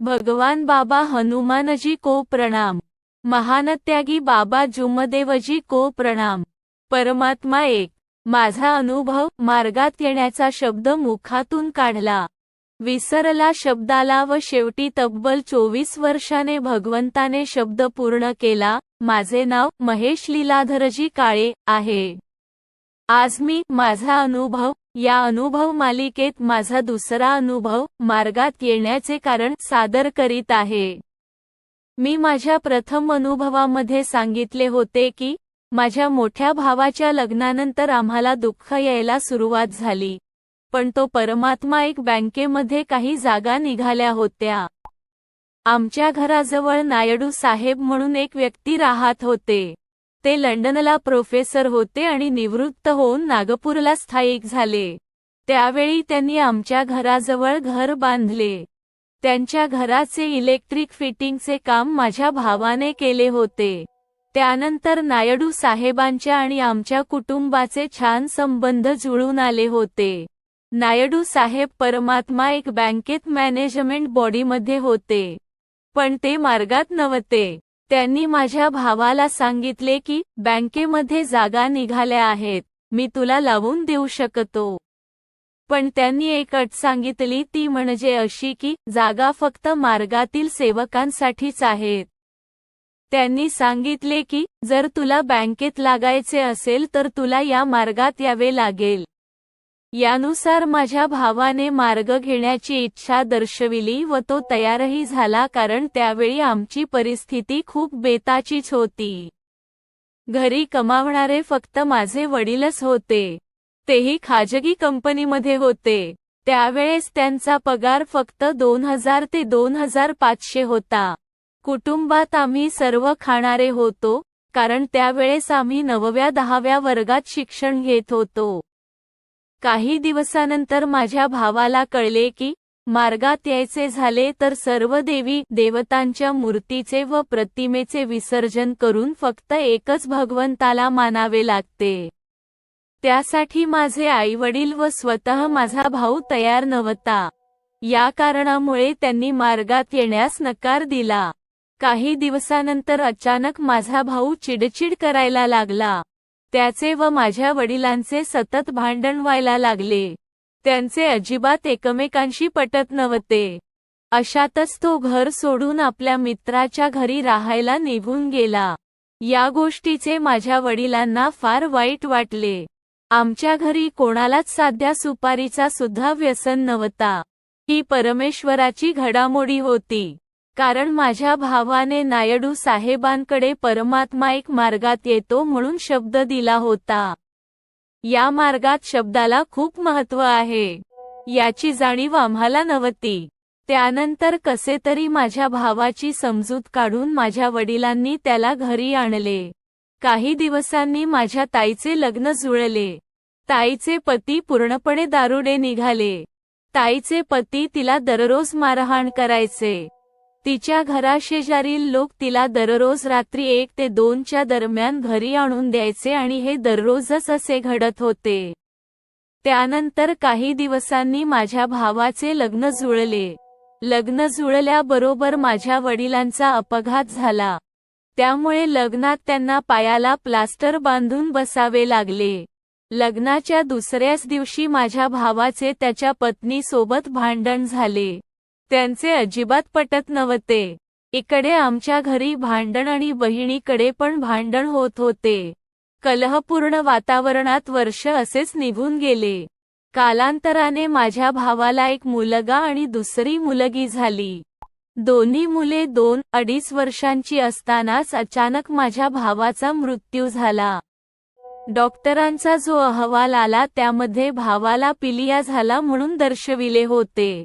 भगवान बाबा हनुमानजी को प्रणाम. महानत्यागी बाबा जुमदेवजी को प्रणाम. परमात्मा एक. माझा अनुभव मार्गात येण्याचा शब्द मुखातून काढला. विसरला शब्दाला व शेवटी तब्बल चोवीस वर्षाने भगवंताने शब्द पूर्ण केला. माझे नाव महेश लीलाधरजी काळे आहे. आज मी माझा अनुभव या अनुभव मालिकेत माझा दुसरा अनुभव मार्गात येण्याचे कारण सादर करीत आहे. मी माझ्या प्रथम अनुभवामध्ये सांगितले होते की माझ्या मोठ्या भावाच्या लग्नानंतर आम्हाला दुःख यायला सुरुवात झाली. पण तो परमात्मा एक बँकेमध्ये काही जागा निघाल्या होत्या. आमच्या घराजवळ नायडू साहेब म्हणून एक व्यक्ती राहत होते. ते लंडनला प्रोफेसर होते आणि निवृत्त होऊन नागपूरला स्थायिक झाले. त्यावेळी त्यांनी आमच्या घराजवळ घर बांधले. त्यांच्या घराचे इलेक्ट्रिक फिटिंगचे काम माझ्या भावाने केले होते. त्यानंतर नायडू साहेबांच्या आणि आमच्या कुटुंबाचे छान संबंध जुळून आले होते. नायडू साहेब परमात्मा एक बँकेत मॅनेजमेंट बॉडीमध्ये होते. पण ते मार्गात नव्हते. त्यांनी माझ्या भावाला सांगितले की बँकेमध्ये जागा निघाल्या आहेत मी तुला लावून देऊ शकतो. पण त्यांनी एक अट सांगितली ती म्हणजे अशी की जागा फक्त मार्गातील सेवकांसाठीच आहेत. त्यांनी सांगितले की जर तुला बँकेत लागायचे असेल तर तुला या मार्गात यावे लागेल. यानुसार माझ्या भावाने मार्ग घेण्याची इच्छा दर्शविली व तो तयारही झाला कारण त्यावेळी आमची परिस्थिती खूप बेताचीच होती. घरी कमावणारे फक्त माझे वडीलच होते. तेही खाजगी कंपनीमध्ये होते. त्यावेळेस त्यांचा पगार फक्त दोन हजार ते दोन हजार पाचशे होता. कुटुंबात आम्ही सर्व खाणारे होतो कारण त्यावेळेस आम्ही नवव्या दहाव्या वर्गात शिक्षण घेत होतो. काही दिवसानंतर माझ्या भावाला कळले की मार्गात यायचे झाले तर सर्व देवी देवतांच्या मूर्तीचे व प्रतिमेचे विसर्जन करून फक्त एकच भगवंताला मानावे लागते. त्यासाठी माझे आईवडील व स्वतः माझा भाऊ तयार नव्हता. या कारणामुळे त्यांनी मार्गात येण्यास नकार दिला. काही दिवसानंतर अचानक माझा भाऊ चिडचिड करायला लागला. त्याचे व माझ्या वडिलांचे सतत भांडण व्हायला लागले. त्यांचे अजिबात एकमेकांशी पटत नव्हते. अशातच तो घर सोडून आपल्या मित्राच्या घरी राहायला निघून गेला. या गोष्टीचे माझ्या वडिलांना फार वाईट वाटले. आमच्या घरी कोणालाच साध्या सुपारीचा सुद्धा व्यसन नव्हता. ही परमेश्वराची घडामोडी होती. कारण माझ्या भावाने नायडू साहेबांकडे परमात्मा एक मार्गात येतो म्हणून शब्द दिला होता. या मार्गात शब्दाला खूप महत्त्व आहे. याची जाणीव आम्हाला नव्हती. त्यानंतर कसे तरी माझ्या भावाची समजूत काढून माझ्या वडिलांनी त्याला घरी आणले. काही दिवसांनी माझ्या ताईचे लग्न जुळले. ताईचे पती पूर्णपणे दारुडे निघाले. ताईचे पती तिला दररोज मारहाण करायचे. तिच्या घराशेजारील लोक तिला दररोज रात्री एक ते दोनच्या दरम्यान घरी आणून द्यायचे आणि हे दररोजच असे घडत होते. त्यानंतर काही दिवसांनी माझ्या भावाचे लग्न जुळले. लग्न जुळल्याबरोबर माझ्या वडिलांचा अपघात झाला. त्यामुळे लग्नात त्यांना पायाला प्लास्टर बांधून बसावे लागले. लग्नाच्या दुसऱ्याच दिवशी माझ्या भावाचे त्याच्या पत्नीसोबत भांडण झाले. त्यांचे अजिबात पटत नव्हते. इकडे आमच्या घरी भांडण आणि बहिणीकडे पण भांडण होत होते. कलहपूर्ण वातावरणात वर्ष असेच निघून गेले. कालांतराने माझ्या भावाला एक मुलगा आणि दुसरी मुलगी झाली. दोन्ही मुले दोन अडीच वर्षांची असतानाच अचानक माझ्या भावाचा मृत्यू झाला. डॉक्टरांचा जो अहवाल आला त्यामध्ये भावाला पिलिया झाला म्हणून दर्शविले होते.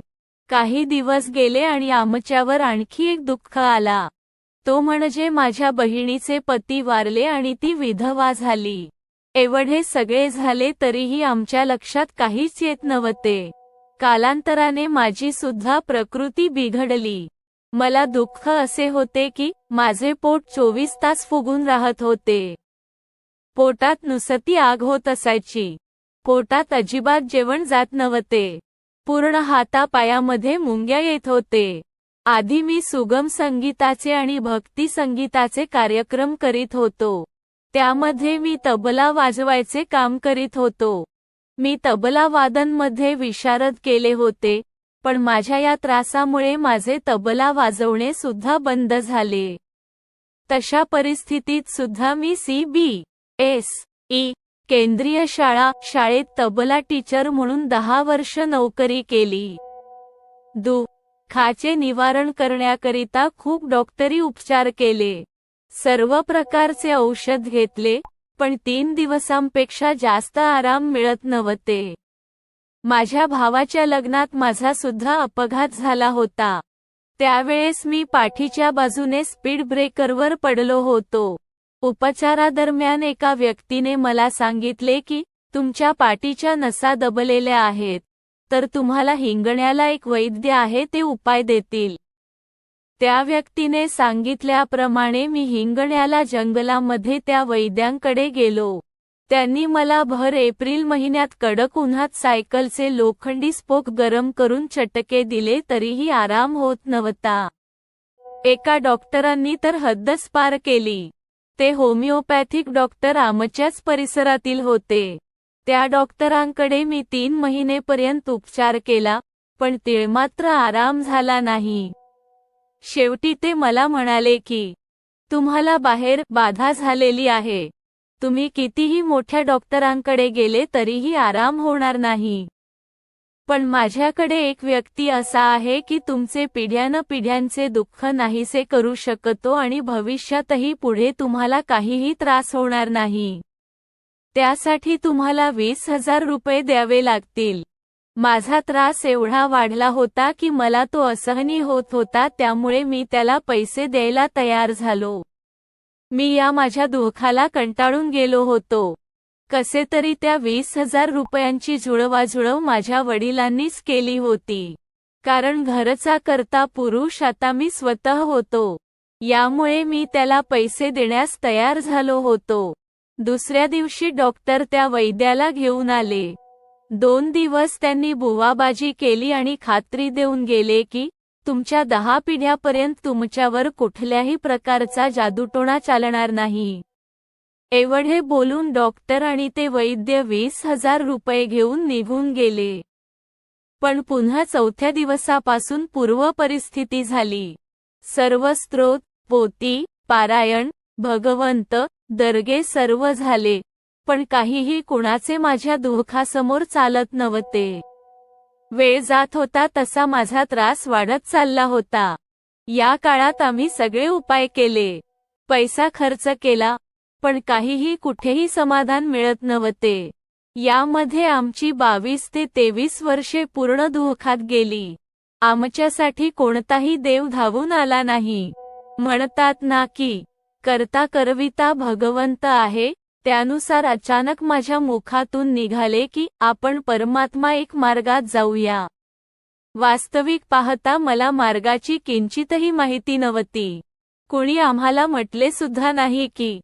काही दिवस गेले आणि आमच्यावर आणखी एक दुःख आला. तो म्हणजे माझ्या बहिणीचे पती वारले आणि ती विधवा झाली. एवढे सगळे झाले तरीही आमच्या लक्षात काहीच येत नव्हते. कालांतराने माझी सुद्धा प्रकृती बिघडली. मला दुःख असे होते की माझे पोट चोवीस तास फुगून राहत होते. पोटात नुसती आग होत असायची. पोटात अजिबात जेवण जात नव्हते. पूर्ण हातापायामध्ये मुंग्या येत होते. आधी मी सुगम संगीताचे आणि भक्ती संगीताचे कार्यक्रम करीत होतो. त्यामध्ये मी तबला वाजवायचे काम करीत होतो. मी तबला वादनमध्ये विशारद केले होते पण माझ्या या त्रासामुळे माझे तबला वाजवणे सुद्धा बंद झाले. तशा परिस्थितीत सुद्धा मी सी बी एस ई केंद्रीय शाळा शाळेत तबला टीचर म्हणून दहा वर्ष नोकरी केली. दु. खाचे निवारण करण्याकरिता खूप डॉक्टरी उपचार केले. सर्व प्रकारचे औषध घेतले पण तीन दिवसांपेक्षा जास्त आराम मिळत नव्हते. माझ्या भावाच्या लग्नात माझा सुद्धा अपघात झाला होता. त्यावेळेस मी पाठीच्या बाजूने स्पीड ब्रेकरवर पडलो होतो. उपचारादरम्यान एका व्यक्तीने मला सांगितले की तुमच्या पाठीच्या नसा दबलेल्या आहेत. तर तुम्हाला हिंगण्याला एक वैद्य आहे ते उपाय देतील. त्या व्यक्तीने सांगितल्याप्रमाणे मी हिंगण्याला जंगलामध्ये त्या वैद्यांकडे गेलो. त्यांनी मला भर एप्रिल महिन्यात कडक उन्हात सायकलचे लोखंडी स्पोक गरम करून चटके दिले तरीही आराम होत नव्हता. एका डॉक्टरांनी तर हद्दच पार केली. ते होमिओपॅथिक डॉक्टर आमच्याच परिसरातील होते. त्या डॉक्टरांकडे मी तीन महिनेपर्यंत उपचार केला पण तिळमात्र आराम झाला नाही. शेवटी ते मला म्हणाले की तुम्हाला बाहेर बाधा झालेली आहे. तुम्ही कितीही मोठ्या डॉक्टरांकडे गेले तरीही आराम होणार नाही. पण माझ्याकडे एक व्यक्ती असा आहे की तुमचे पिढ्यान पिढ्यांचे दुःख नाहीसे करू शकतो आणि भविष्यातही पुढे तुम्हाला काहीही त्रास होणार नाही. त्यासाठी तुम्हाला वीस हजार रुपये द्यावे लागतील. माझा त्रास एवढा वाढला होता की मला तो असहनी होत होता त्यामुळे मी त्याला पैसे द्यायला तयार झालो. मी या माझ्या दुःखाला कंटाळून गेलो होतो. कसे तरी त्या वीस हजार रुपयांची जुळवाजुळव माझ्या वडिलांनीच केली होती. कारण घरचा करता पुरुष आता मी स्वतः होतो. यामुळे मी त्याला पैसे देण्यास तयार झालो होतो. दुसऱ्या दिवशी डॉक्टर त्या वैद्याला घेऊन आले. दोन दिवस त्यांनी बुवाबाजी केली आणि खात्री देऊन गेले की तुमच्या दहा पिढ्यापर्यंत तुमच्यावर कुठल्याही प्रकारचा जादूटोणा चालणार नाही. एवढे बोलून डॉक्टर आणि ते वैद्य वीस हजार रुपये घेऊन निघून गेले. पण पुन्हा चौथ्या दिवसापासून पूर्व परिस्थिती झाली. सर्व स्त्रोत पोती पारायण भगवंत दर्गे सर्व झाले. पण काहीही कुणाचे माझ्या दुःखासमोर चालत नव्हते. वेळ जात होता तसा माझा त्रास वाढत चालला होता. या काळात आम्ही सगळे उपाय केले. पैसा खर्च केला पण काहीही कुठेही समाधान मिळत नव्हते. यामध्ये आमची बावीस ते तेवीस वर्षे पूर्ण धोखात गेली. आमच्यासाठी कोणताही देव धावून आला नाही. म्हणतात ना की करता करविता भगवंत आहे त्यानुसार अचानक माझ्या मुखातून निघाले की आपण परमात्मा एक मार्गात जाऊया. वास्तविक पाहता मला मार्गाची किंचितही माहिती नव्हती. कोणी आम्हाला म्हटले सुद्धा नाही की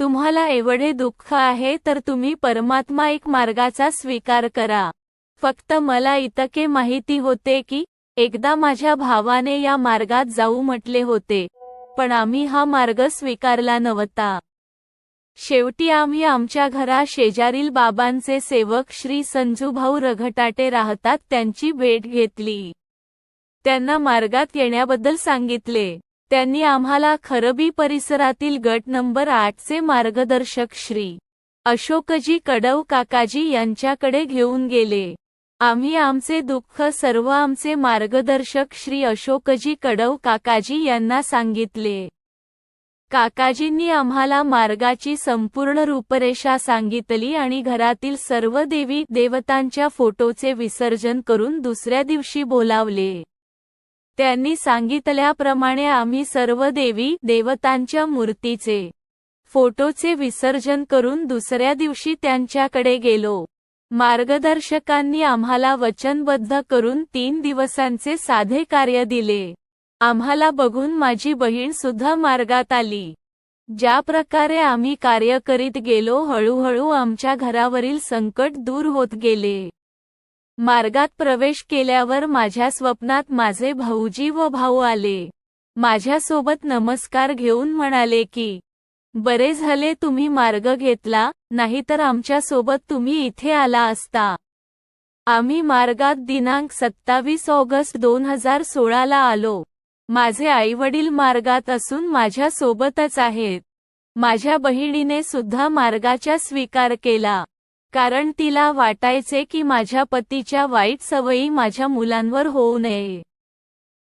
तुम्हाला एवढे दुःख आहे तर तुम्ही परमात्मा एक मार्गाचा स्वीकार करा. फक्त मला इतके माहिती होते की एकदा माझ्या भावाने या मार्गात जाऊ म्हटले होते. पण आम्ही हा मार्ग स्वीकारला नव्हता. शेवटी आम्ही आमच्या घरा शेजारील बाबांचे सेवक श्री संजूभाऊ रघटाटे राहतात त्यांची भेट घेतली. त्यांना मार्गात येण्याबद्दल सांगितले. त्यांनी आम्हाला खरबी परिसरातील गट नंबर आठचे मार्गदर्शक श्री. अशोकजी कडव काकाजी यांच्याकडे घेऊन गेले. आम्ही आमचे दुःख सर्व आमचे मार्गदर्शक श्री. अशोकजी कडव काकाजी यांना सांगितले. काकाजींनी आम्हाला मार्गाची संपूर्ण रूपरेषा सांगितली आणि घरातील सर्व देवी देवतांच्या फोटोचे विसर्जन करून दुसऱ्या दिवशी बोलावले. त्यांनी सांगितल्याप्रमाणे आम्ही सर्व देवी देवतांच्या मूर्तीचे फोटोचे विसर्जन करून दुसऱ्या दिवशी त्यांच्याकडे गेलो. मार्गदर्शकांनी आम्हाला वचनबद्ध करून तीन दिवसांचे साधे कार्य दिले. आम्हाला बघून माझी बहीण सुद्धा मार्गात आली. ज्या प्रकारे आम्ही कार्य करीत गेलो हळूहळू आमच्या घरावरील संकट दूर होत गेले. मार्गात प्रवेश केल्यावर माझ्या स्वप्नात माझे भाऊजी व भाऊ आले. माझ्यासोबत नमस्कार घेऊन म्हणाले की बरे झाले तुम्ही मार्ग घेतला नाहीतर आमच्यासोबत तुम्ही इथे आला असता. आम्ही मार्गात दिनांक सत्तावीस ऑगस्ट दोन हजार सोळाला आलो. माझे आईवडील मार्गात असून माझ्यासोबतच आहेत. माझ्या बहिणीने सुद्धा मार्गाचा स्वीकार केला. कारण तिला वाटायचे की माझ्या पतीच्या वाईट सवयी माझ्या मुलांवर होऊ नये.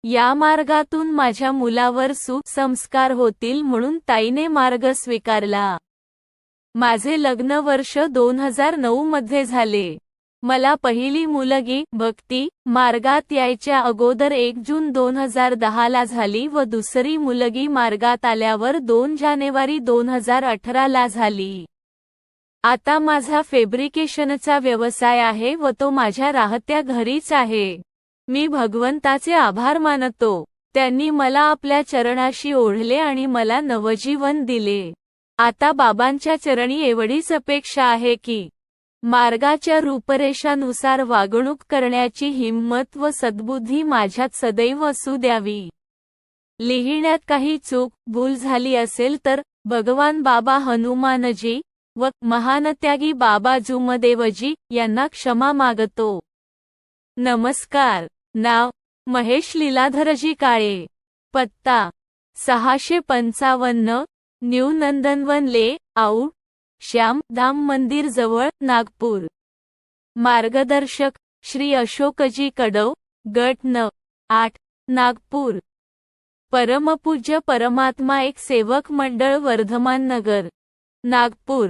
या मार्गातून माझ्या मुलावर सुख संस्कार होतील म्हणून ताईने मार्ग स्वीकारला. माझे लग्न वर्ष दोन हजार नऊ मध्ये झाले. मला पहिली मुलगी भक्ती मार्गात यायच्या अगोदर एक जून दोन हजार दहाला झाली व दुसरी मुलगी मार्गात आल्यावर दोन जानेवारी दोन हजार अठराला झाली. आता माझा फेब्रिकेशनचा व्यवसाय आहे व तो माझ्या राहत्या घरीच आहे. मी भगवंताचे आभार मानतो. त्यांनी मला आपल्या चरणाशी ओढले आणि मला नवजीवन दिले. आता बाबांच्या चरणी एवढीच अपेक्षा आहे की मार्गाच्या रूपरेषानुसार वागणूक करण्याची हिंमत व सद्बुद्धी माझ्यात सदैव असू द्यावी. लिहिण्यात काही चूक भूल झाली असेल तर भगवान बाबा हनुमानजी व महानत्यागी बाबा जुमदेवजी यांना क्षमा मागतो. नमस्कार. नाव महेश लीलाधरजी काळे. पत्ता सहाशे पंचावन्न न्यू नंदनवन ले आऊट श्याम धाम मंदिर जवळ नागपूर. मार्गदर्शक श्री अशोकजी कडव गट न आठ नागपूर. परमपूज्य परमात्मा एक सेवक मंडळ वर्धमान नगर नागपूर.